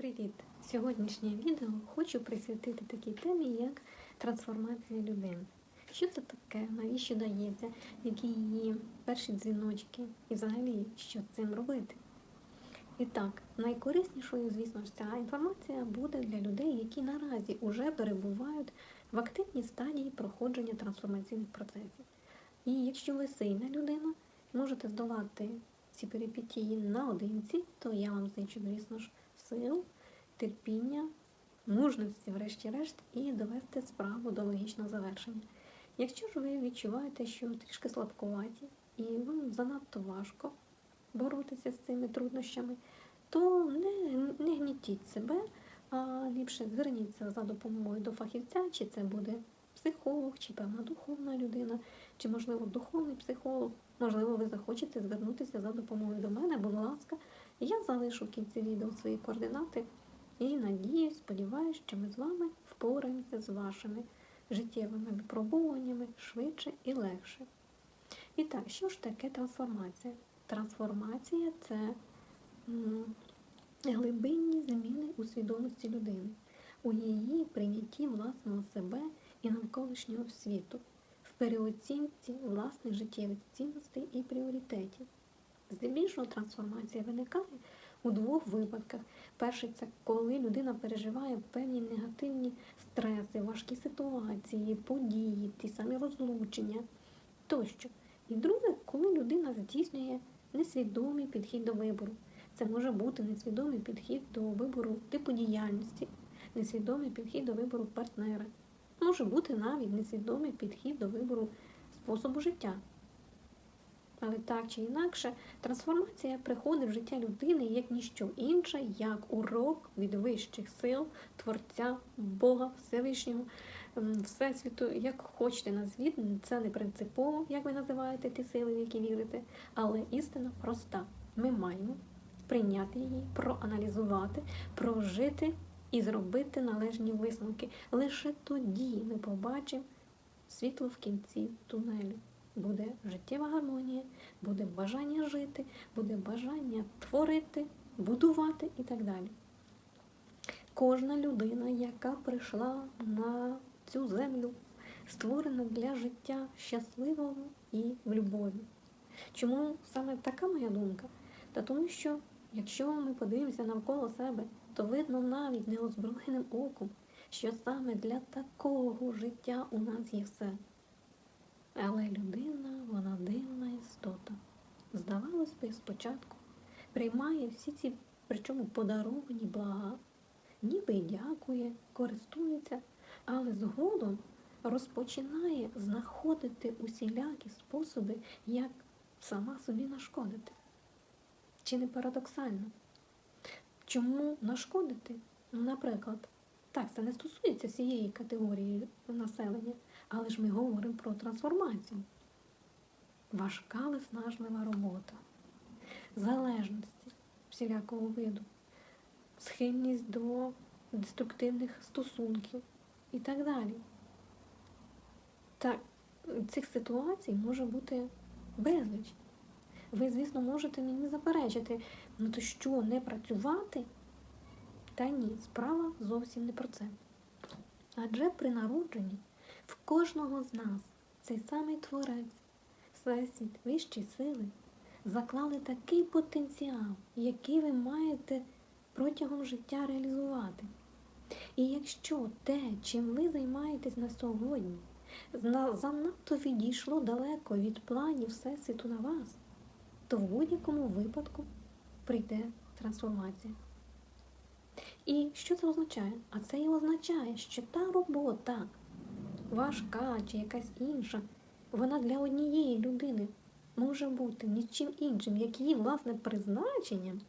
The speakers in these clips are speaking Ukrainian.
Привіт! Сьогоднішнє відео хочу присвятити такій темі, як трансформація людини. Що це таке, навіщо дається, які її перші дзвіночки і взагалі що з цим робити? І так, найкориснішою, звісно ж, ця інформація буде для людей, які наразі вже перебувають в активній стадії проходження трансформаційних процесів. І якщо ви сильна людина, можете здолати ці перипетії наодинці, то я вам зичу, звісно ж, сил, терпіння, мужності, врешті-решт, і довести справу до логічного завершення. Якщо ж ви відчуваєте, що трішки слабкуваті і вам занадто важко боротися з цими труднощами, то не, не гнітіть себе, а ліпше зверніться за допомогою до фахівця, чи це буде психолог, чи певна духовна людина, чи, можливо, духовний психолог. Можливо, ви захочете звернутися за допомогою до мене, будь ласка, я залишу в кінці відео свої координати і надіюсь, сподіваюся, що ми з вами впораємося з вашими життєвими випробуваннями швидше і легше. І так, що ж таке трансформація? Трансформація це глибинні зміни у свідомості людини, у її прийнятті власного себе і навколишнього світу, в переоцінці власних життєвих цінностей і пріоритетів. Здебільшого трансформація виникає у двох випадках. Перший це коли людина переживає певні негативні стреси, важкі ситуації, події, ті самі розлучення тощо. І друге, коли людина здійснює несвідомий підхід до вибору. Це може бути несвідомий підхід до вибору типу діяльності, несвідомий підхід до вибору партнера. Може бути навіть несвідомий підхід до вибору способу життя. Але так чи інакше, трансформація приходить в життя людини як ніщо інше, як урок від вищих сил, Творця, Бога, Всевишнього, ем, Всесвіту, як хочете назвіть, це не принципово, як ви називаєте ті сили, в які вірите, але істина проста. Ми маємо прийняти її, проаналізувати, прожити і зробити належні висновки. Лише тоді ми побачимо світло в кінці тунелю буде життєва гармонія, буде бажання жити, буде бажання творити, будувати і так далі. Кожна людина, яка прийшла на цю землю, створена для життя щасливого і в любові. Чому саме така моя думка? Та тому що, якщо ми подивимося навколо себе, то видно навіть неозброєним оком, що саме для такого життя у нас є все. Але людина, вона дивна істота. Здавалось би, спочатку приймає всі ці, причому подаровані блага, ніби дякує, користується, але згодом розпочинає знаходити усілякі способи, як сама собі нашкодити. Чи не парадоксально? Чому нашкодити? Наприклад, так, це не стосується всієї категорії населення. Але ж ми говоримо про трансформацію. Важка виснажлива робота, залежності всілякого виду, схильність до деструктивних стосунків і так далі. Так, цих ситуацій може бути безліч. Ви, звісно, можете мені заперечити, ну то що, не працювати? Та ні, справа зовсім не про це. Адже при народженні в кожного з нас цей самий творець, всесвіт, вищі сили заклали такий потенціал, який ви маєте протягом життя реалізувати. І якщо те, чим ви займаєтесь на сьогодні, занадто відійшло далеко від планів Всесвіту на вас, то в будь-якому випадку прийде трансформація. І що це означає? А це і означає, що та робота, важка чи якась інша, вона для однієї людини може бути нічим іншим, як її власне призначенням.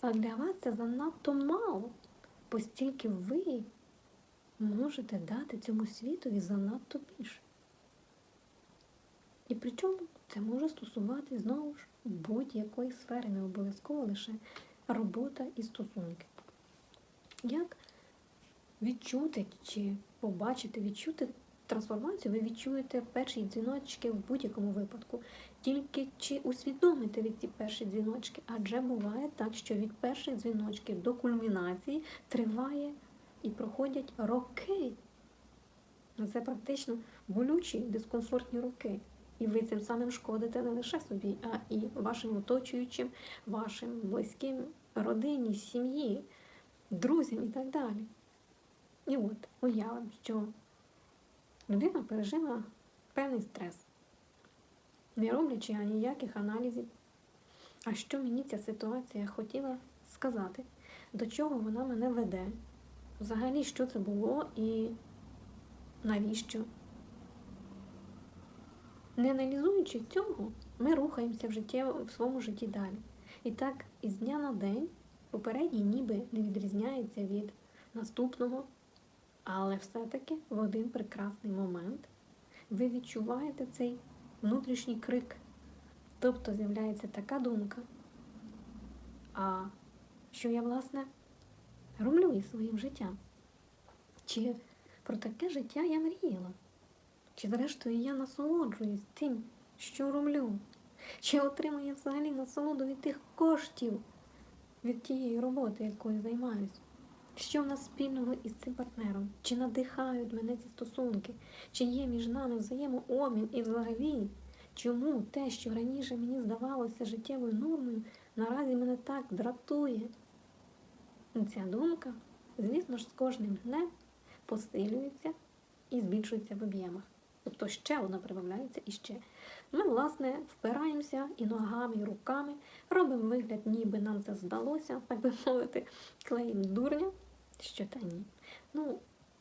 А для вас це занадто мало, постільки ви можете дати цьому світові занадто більше. І причому це може стосувати знову ж будь-якої сфери, не обов'язково лише робота і стосунки. Як відчути чи побачити, відчути трансформацію, ви відчуєте перші дзвіночки в будь-якому випадку. тільки чи усвідомите від ці перші дзвіночки, адже буває так, що від перших дзвіночків до кульмінації триває і проходять роки. Ну, Це практично болючі, дискомфортні роки. І ви цим самим шкодите не лише собі, а і вашим оточуючим, вашим близьким, родині, сім'ї, друзям і так далі. І от уявимо, що людина пережила певний стрес, не роблячи ніяких аналізів. А що мені ця ситуація хотіла сказати, до чого вона мене веде, взагалі, що це було і навіщо? Не аналізуючи цього, ми рухаємося в, життєво, в своєму житті далі. І так, із дня на день попередній ніби не відрізняється від наступного, але все-таки в один прекрасний момент ви відчуваєте цей внутрішній крик. Тобто з'являється така думка, а що я, власне, роблю із своїм життям? Чи про таке життя я мріяла? Чи зрештою я насолоджуюсь тим, що роблю? Чи отримую взагалі насолоду від тих коштів від тієї роботи, якою займаюся? Що в нас спільного із цим партнером? Чи надихають мене ці стосунки? Чи є між нами взаємообмін і взагалі? Чому те, що раніше мені здавалося життєвою нормою, наразі мене так дратує? Ця думка, звісно ж, з кожним днем посилюється і збільшується в об'ємах. Тобто ще вона прибавляється і ще. Ми, власне, впираємося і ногами, і руками, робимо вигляд, ніби нам це здалося, так би мовити, клеїмо дурня, що та ні. Ну,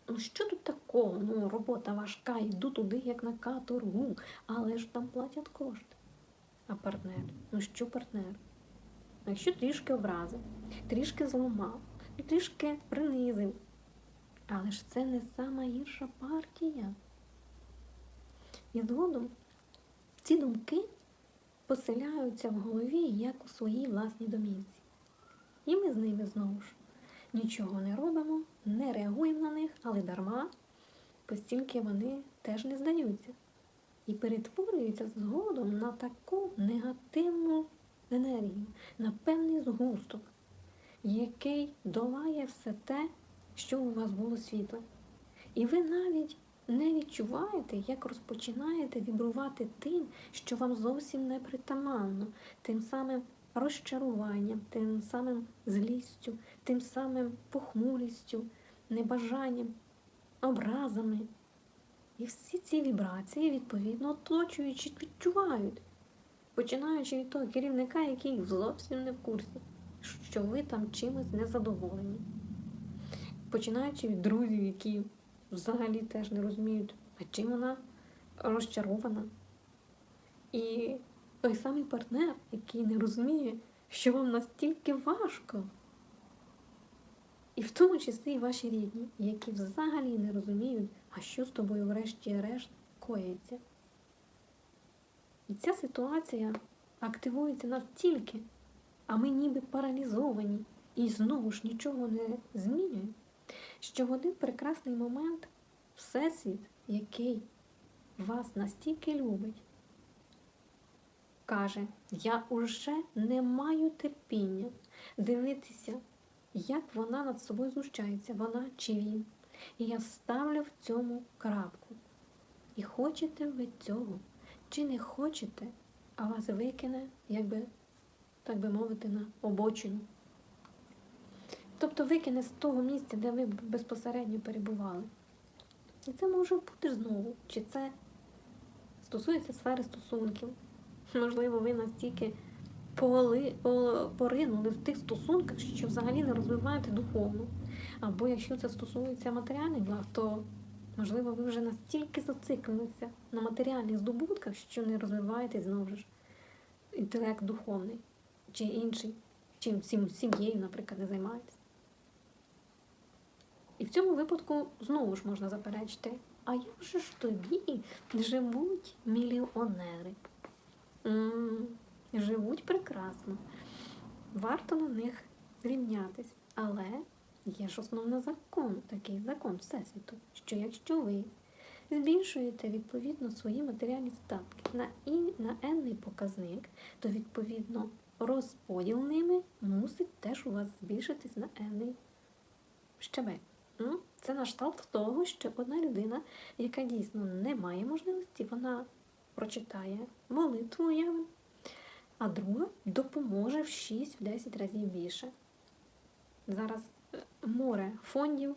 ну що тут такого? Ну, робота важка, йду туди, як на каторгу, але ж там платять кошти. А партнер? Ну що партнер? Якщо трішки образив, трішки зламав, трішки принизив. Але ж це не сама гірша партія. І згодом ці думки поселяються в голові як у своїй власній домівці. І ми з ними знову ж нічого не робимо, не реагуємо на них, але дарма, постільки вони теж не здаються. І перетворюються згодом на таку негативну енергію, на певний згусток, який долає все те, що у вас було світле. І ви навіть не відчуваєте, як розпочинаєте вібрувати тим, що вам зовсім не притаманно, тим самим розчаруванням, тим самим злістю, тим самим похмурістю, небажанням, образами. І всі ці вібрації, відповідно, оточуючи, відчувають, починаючи від того керівника, який зовсім не в курсі, що ви там чимось незадоволені. Починаючи від друзів, які взагалі теж не розуміють, а чим вона розчарована. І той самий партнер, який не розуміє, що вам настільки важко. І в тому числі і ваші рідні, які взагалі не розуміють, а що з тобою, врешті-решт, коїться. І ця ситуація активується настільки, а ми ніби паралізовані і знову ж нічого не змінюємо що в один прекрасний момент Всесвіт, який вас настільки любить, каже, я уже не маю терпіння дивитися, як вона над собою знущається, вона чи він. І я ставлю в цьому крапку. І хочете ви цього, чи не хочете, а вас викине, якби, так би мовити, на обочину. Тобто викине з того місця, де ви безпосередньо перебували. І це може бути знову. Чи це стосується сфери стосунків? Можливо, ви настільки поринули в тих стосунках, що взагалі не розвиваєте духовно. Або якщо це стосується матеріальних благ, то можливо ви вже настільки зациклилися на матеріальних здобутках, що не розвиваєте знову ж інтелект духовний чи інший, чим сім'єю, наприклад, не займаєтесь. І в цьому випадку знову ж можна заперечити, а як же ж тобі живуть мільйонери? М-м, живуть прекрасно. Варто на них рівнятись. Але є ж основний закон, такий закон Всесвіту, що якщо ви збільшуєте відповідно свої матеріальні статки на і на енний показник, то відповідно розподіл ними мусить теж у вас збільшитись на енний щабель. Ну, це на кшталт того, що одна людина, яка дійсно не має можливості, вона прочитає молитву уяви, а друга допоможе в 6-10 разів більше. Зараз е, море фондів,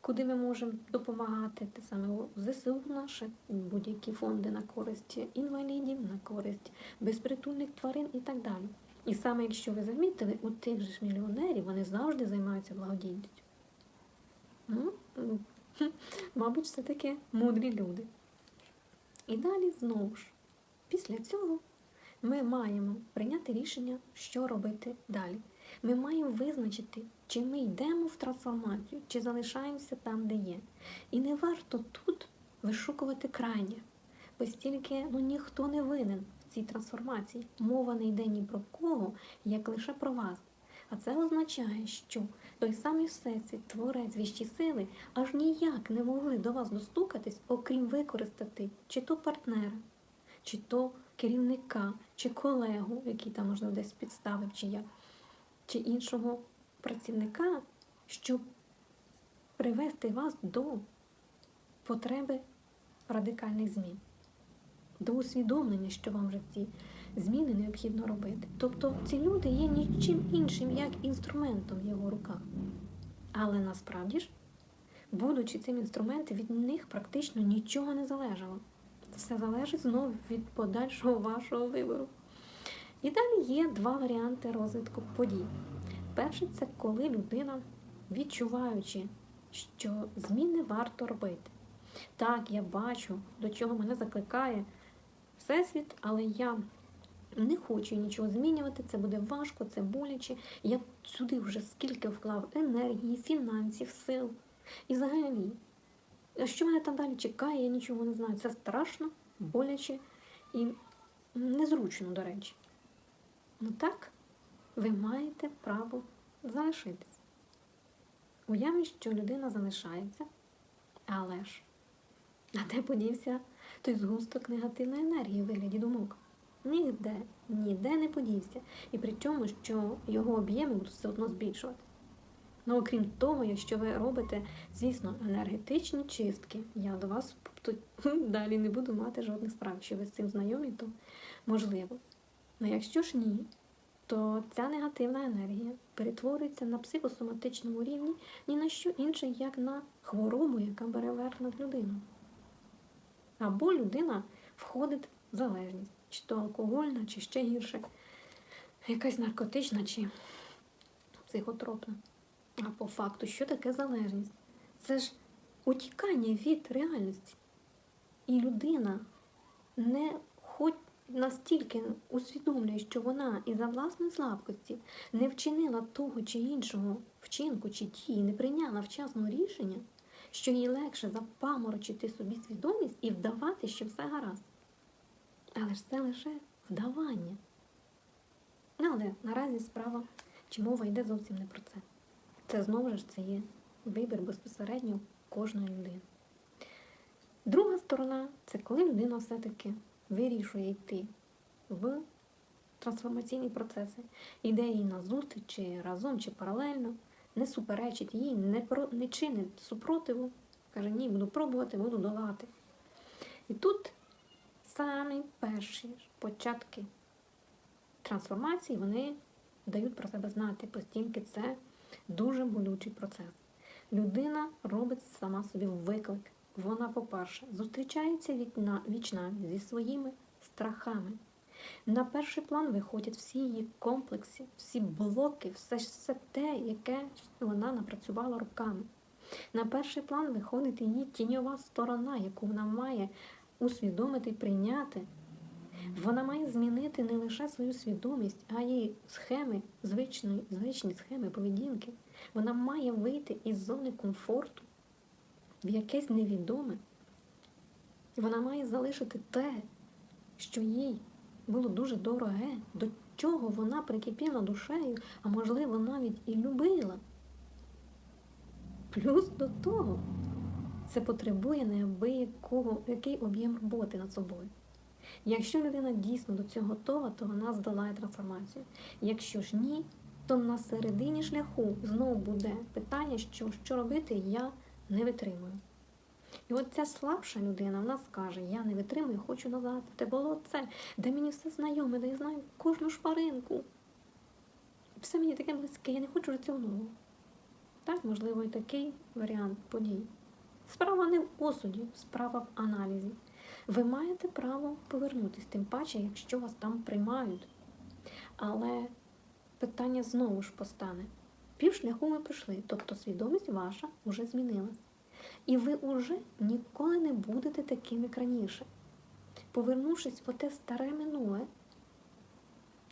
куди ми можемо допомагати, те саме ЗСУ наше, будь-які фонди на користь інвалідів, на користь безпритульних тварин і так далі. І саме якщо ви замітили, у тих же ж мільйонерів вони завжди займаються благодійністю. Ну, мабуть, все таки мудрі люди. І далі знову ж, після цього ми маємо прийняти рішення, що робити далі. Ми маємо визначити, чи ми йдемо в трансформацію, чи залишаємося там, де є. І не варто тут вишукувати крайнє, бо ну, ніхто не винен в цій трансформації. Мова не йде ні про кого, як лише про вас. А це означає, що той самий Всесвіт, Творець віщі сили, аж ніяк не могли до вас достукатись, окрім використати чи то партнера, чи то керівника, чи колегу, який там, можливо, десь підставив, чи як, чи іншого працівника, щоб привести вас до потреби радикальних змін, до усвідомлення, що вам вже ці зміни необхідно робити. Тобто ці люди є нічим іншим, як інструментом в його руках. Але насправді ж, будучи цим інструментом, від них практично нічого не залежало. Все залежить знову від подальшого вашого вибору. І далі є два варіанти розвитку подій. Перший це коли людина, відчуваючи, що зміни варто робити. Так, я бачу, до чого мене закликає Всесвіт, але я не хочу нічого змінювати, це буде важко, це боляче. Я сюди вже скільки вклав енергії, фінансів, сил. І взагалі, а що мене там далі чекає, я нічого не знаю. Це страшно, боляче і незручно, до речі. Ну так, ви маєте право залишитись. Уявіть, що людина залишається, але ж, а де подівся той згусток негативної енергії у вигляді думок? Ніде, ніде не подівся. І при чому, що його об'єми будуть все одно збільшувати. Ну, окрім того, якщо ви робите, звісно, енергетичні чистки, я до вас тут далі не буду мати жодних справ. Якщо ви з цим знайомі, то можливо. Ну якщо ж ні, то ця негативна енергія перетворюється на психосоматичному рівні ні на що інше, як на хворобу, яка бере верх над людиною. Або людина входить в залежність, чи то алкогольна, чи ще гірше, якась наркотична, чи психотропна. А по факту, що таке залежність? Це ж утікання від реальності. І людина не хоч настільки усвідомлює, що вона із-за власної слабкості не вчинила того чи іншого вчинку чи дії, не прийняла вчасного рішення, що їй легше запаморочити собі свідомість і вдавати, що все гаразд. Але ж це лише вдавання. Але наразі справа чи мова йде зовсім не про це. Це знову ж це є вибір безпосередньо кожної людини. Друга сторона це коли людина все-таки вирішує йти в трансформаційні процеси, іде їй на зустріч, чи разом, чи паралельно, не суперечить їй, не, про, не чинить супротиву, каже, ні, буду пробувати, буду долати. І тут самі перші початки трансформації вони дають про себе знати, постільки це дуже болючий процес. Людина робить сама собі виклик. Вона, по-перше, зустрічається вікна, вічна зі своїми страхами. На перший план виходять всі її комплекси, всі блоки, все, все те, яке вона напрацювала руками. На перший план виходить її тіньова сторона, яку вона має усвідомити і прийняти. Вона має змінити не лише свою свідомість, а й схеми, звичні, звичні схеми поведінки. Вона має вийти із зони комфорту в якесь невідоме. Вона має залишити те, що їй було дуже дороге, до чого вона прикипіла душею, а можливо, навіть і любила. Плюс до того, це потребує неабиякого який об'єм роботи над собою. Якщо людина дійсно до цього готова, то вона здолає трансформацію. Якщо ж ні, то на середині шляху знову буде питання, що, що робити, я не витримую. І от ця слабша людина вона скаже: Я не витримую, хочу назад. Те було це, де мені все знайоме, де я знаю кожну шпаринку. Все мені таке близьке, я не хочу цього нового. Так, можливо, і такий варіант подій. Справа не в осуді, справа в аналізі. Ви маєте право повернутися, тим паче, якщо вас там приймають. Але питання знову ж постане. Півшляху ми пройшли, тобто свідомість ваша вже змінилась. І ви вже ніколи не будете таким, як раніше. Повернувшись в те старе минуле,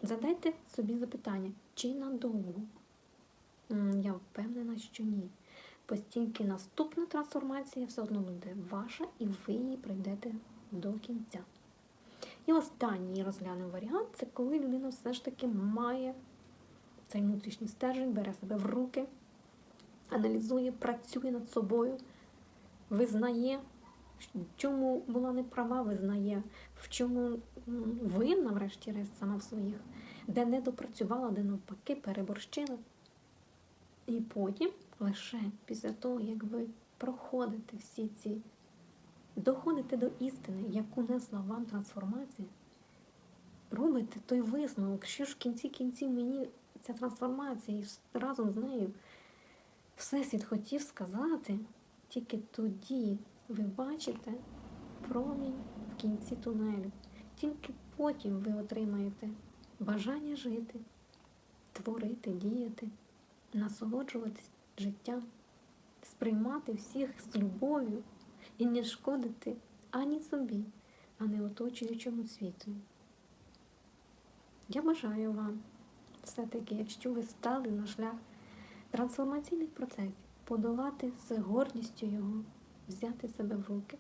задайте собі запитання, чи надовго? Я впевнена, що ні. Постільки наступна трансформація все одно буде ваша, і ви її прийдете до кінця. І останній розглянемо варіант це коли людина все ж таки має цей внутрішній стержень, бере себе в руки, аналізує, працює над собою, визнає, в чому була неправа, визнає, в чому винна, врешті-решт, сама в своїх, де не допрацювала, де навпаки переборщила. І потім, лише після того, як ви проходите всі ці, доходите до істини, яку несла вам трансформація, робите той висновок, що ж в кінці кінців мені ця трансформація і разом з нею Всесвіт хотів сказати, тільки тоді ви бачите промінь в кінці тунелю. Тільки потім ви отримаєте бажання жити, творити, діяти, насолоджуватись життям, сприймати всіх з любов'ю і не шкодити ані собі, ані оточуючому світу. Я бажаю вам все-таки, якщо ви стали на шлях трансформаційних процесів, подолати з гордістю його, взяти себе в руки.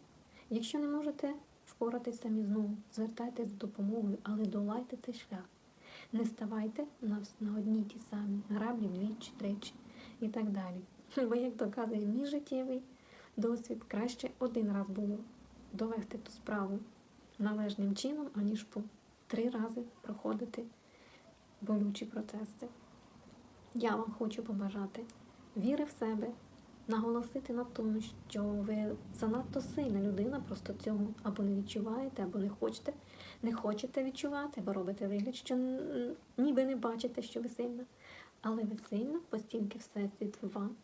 Якщо не можете впоратися самі знову, звертайтесь з допомогою, але долайте цей шлях. Не ставайте на, на одні ті самі граблі двічі, тричі і так далі. Бо, як доказує мій життєвий досвід, краще один раз було довести ту справу належним чином, аніж по три рази проходити болючі процеси. Я вам хочу побажати віри в себе, наголосити на тому, що ви занадто сильна людина, просто цього або не відчуваєте, або не хочете, не хочете відчувати, або робите вигляд, що ніби не бачите, що ви сильна. Але весільно постільки всесвіт вам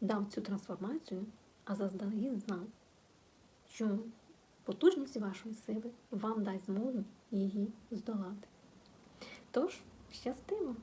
дав цю трансформацію, а заздалегідь знав, що потужність вашої сили вам дасть змогу її здолати. Тож, щастиво!